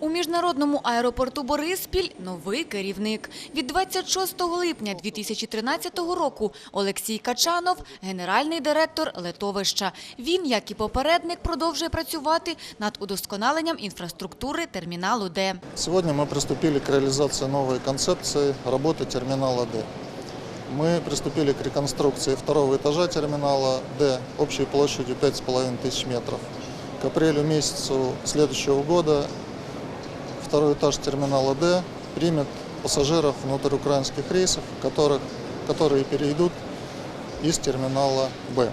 У міжнародному аеропорту Бориспіль новий керівник. Від 26 липня 2013 року Олексій Качанов – генеральний директор летовища. Він, як і попередник, продовжує працювати над удосконаленням інфраструктури терміналу Д. Сегодня мы приступили к реализации новой концепции работы терминала «Д». Мы приступили к реконструкции второго этажа терминала «Д» общей площадью 5,5 тысяч метров. К апрелю месяцу следующего года второй этаж терминала «Д» примет пассажиров внутриукраинских рейсов, которых, которые перейдут из терминала «Б».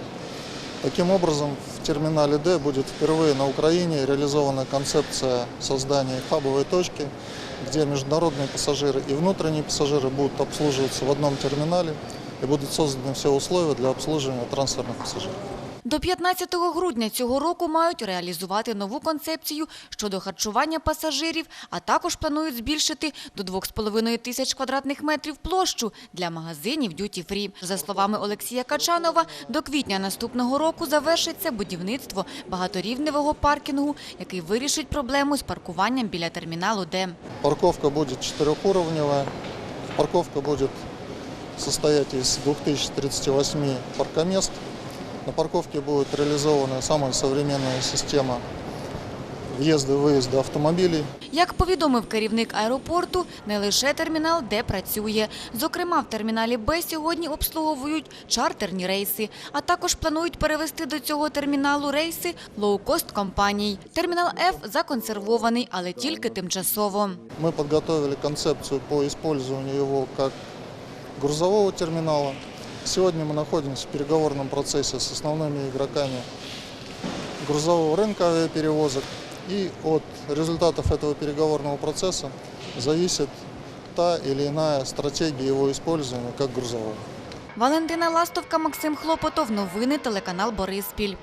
Таким образом, в терминале «Д» будет впервые на Украине реализована концепция создания хабовой точки, где международные пассажиры и внутренние пассажиры будут обслуживаться в одном терминале и будут созданы все условия для обслуживания трансферных пассажиров. До 15 грудня цього року мають реалізувати нову концепцію щодо харчування пасажирів, а також планують збільшити до 2,5 тисяч квадратних метрів площу для магазинів Duty Free. За словами Олексія Качанова, до квітня наступного року завершиться будівництво багаторівневого паркінгу, який вирішить проблему з паркуванням біля терміналу Д. Парковка будет четырехуровневая. Парковка будет состоять из 2038 паркомест. На парковке будет реализована самая современная система въезда и выезда автомобилей. Як повідомив керівник аеропорту, не лише термінал Д працює. Зокрема, в терміналі Б сьогодні обслуговують чартерні рейси, а також планують перевести до цього терміналу рейси лоукост компаній. Термінал Ф законсервований, але тільки тимчасово. Мы подготовили концепцию по использованию его как грузового терминала. Сегодня мы находимся в переговорном процессе с основными игроками грузового рынка авиаперевозок. И от результатов этого переговорного процесса зависит та или иная стратегия его использования как грузового. Валентина Ластовка, Максим Хлопотов. Новини телеканал Бориспіль.